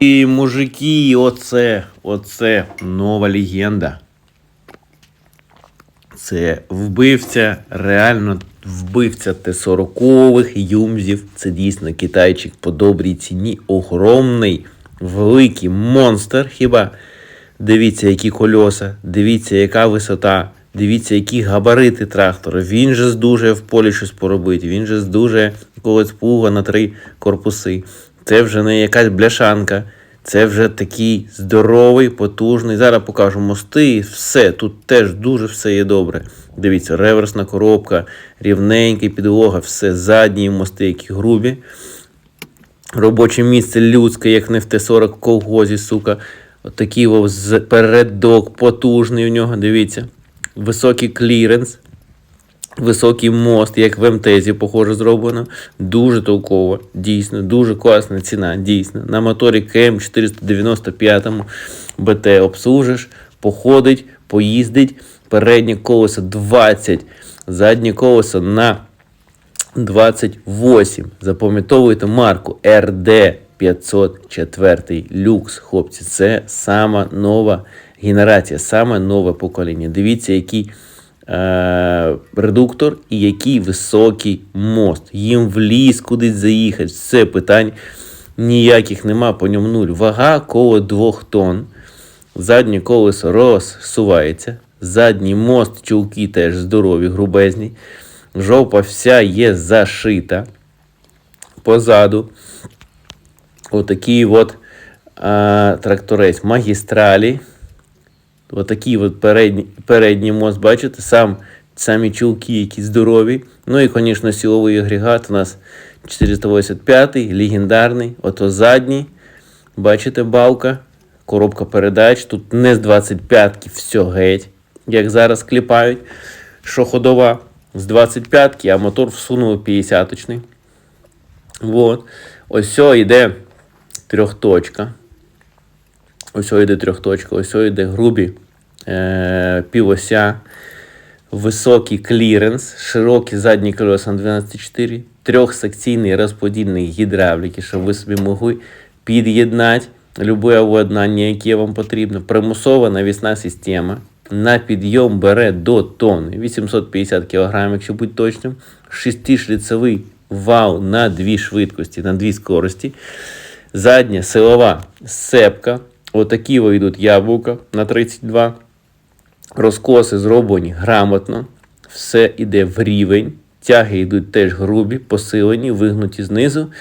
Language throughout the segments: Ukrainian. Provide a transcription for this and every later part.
І мужики, оце, оце нова легенда. Це вбивця, реально вбивця Т-40-х юмзів. Це дійсно китайчик по добрій ціні. Огромний, великий монстр. Хіба дивіться, які кольоса, дивіться, яка висота, дивіться, які габарити трактора. Він же здужує в полі щось поробити. Він же здужує когось плуга на три корпуси. Це вже не якась бляшанка. Це вже такий здоровий, потужний. Зараз покажу мости. Все, тут теж дуже все є добре. Дивіться, реверсна коробка, рівненький підлога, все задні мости, які грубі. Робоче місце людське, як не в Т-40 в колгозі, сука. Отакий вов передок потужний у нього, дивіться. Високий кліренс. Високий мост, як в МТЗі, похоже, зроблено. Дуже толково, дійсно, дуже класна ціна, дійсно. На моторі КМ 495 БТ обслужиш, походить, поїздить. Переднє колесо 20, заднє колесо на 28. Запам'ятовуйте марку RD 504 люкс. Хлопці, це сама нова генерація, саме нове покоління. Дивіться, який е, редуктор і який високий мост. Їм в ліс кудись заїхати. Все питань ніяких нема, по ньому нуль. Вага коло 2 тонн. Заднє колесо розсувається. Задній мост, чулки теж здорові, грубезні. Жопа вся є зашита. Позаду отакий от а, тракторець магістралі. Отакий от передній, передній мост, бачите, сам, самі чулки, які здорові. Ну і, звісно, силовий агрегат у нас 485-й, легендарний. Ото задній. Бачите, балка, коробка передач. Тут не з 25-ки, все геть, як зараз кліпають. Що ходова з 25-ки, а мотор всунули 50-очний. Вот. Ось йде трьохточка. Ось йде трьохточка, ось йде грубі е- півося, високий кліренс, широкі задні колеса на 12,4, трьохсекційний розподільний гідравліки, щоб ви собі могли під'єднати любе обладнання, яке вам потрібно. Примусова навісна система. На підйом бере до тонни, 850 кг, якщо бути точним. Шестишліцевий вал на дві швидкості, на дві скорості. Задня силова сцепка. Отакі ви йдуть яблука на 32. Розкоси зроблені грамотно. Все йде в рівень. Тяги йдуть теж грубі, посилені, вигнуті знизу.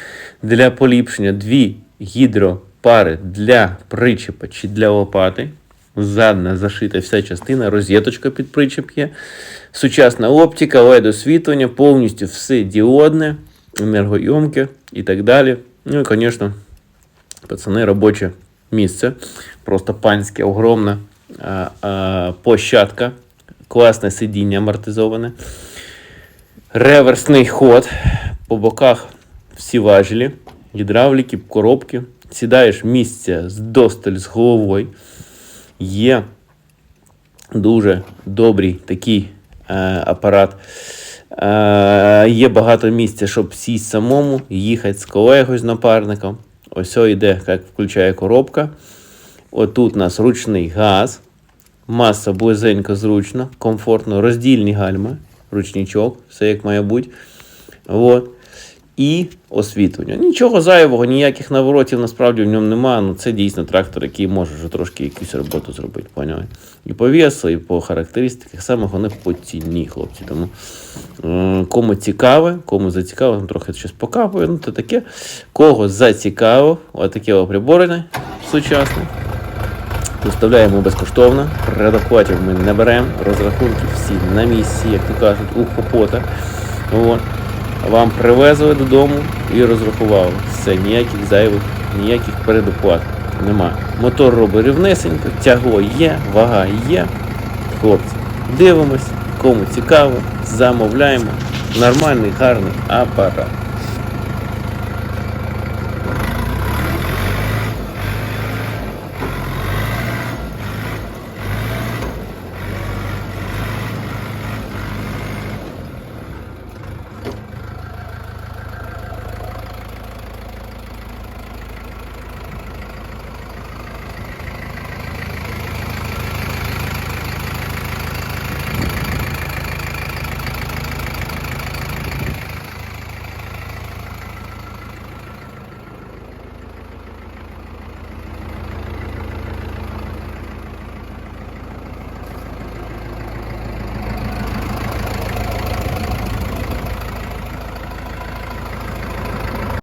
Для поліпшення дві гідропари для причепа чи для лопати. Задна зашита вся частина, розеточка під причеп є. Сучасна оптика, LED освітлення, повністю все діодне, енергойомке і так далі. Ну і, звісно, пацани, робоче місце. Просто панське, огромна площадка, класне сидіння амортизоване. Реверсний ход. По боках всі важелі, гідравліки, коробки. Сідаєш місця з досталь з головою. Є дуже добрий такий е, апарат. Е, є багато місця, щоб сісти самому, їхати з колегою, з напарником. Ось йде, як включає коробка. Отут у нас ручний газ. Маса близенько зручно, комфортно, роздільні гальми, ручничок, все як має бути. От. І освітлення. Нічого зайвого, ніяких наворотів насправді в ньому немає. Ну, це дійсно трактор, який може вже трошки якусь роботу зробити. Поняли? І по весу, і по характеристиках, саме вони по ціні, хлопці. Тому е, кому цікаве, кому зацікавило, трохи щось покапує, ну то таке. Кого зацікавив, отаке оприборене сучасне. Доставляємо безкоштовно, предоплатів ми не беремо, розрахунки всі на місці, як то кажуть, у хопота. От. Вам привезли додому і розрахували. Все, ніяких зайвих, ніяких передоплат нема. Мотор робить рівнесенько, тягло є, вага є. Хлопці, дивимось, кому цікаво, замовляємо. Нормальний, гарний апарат.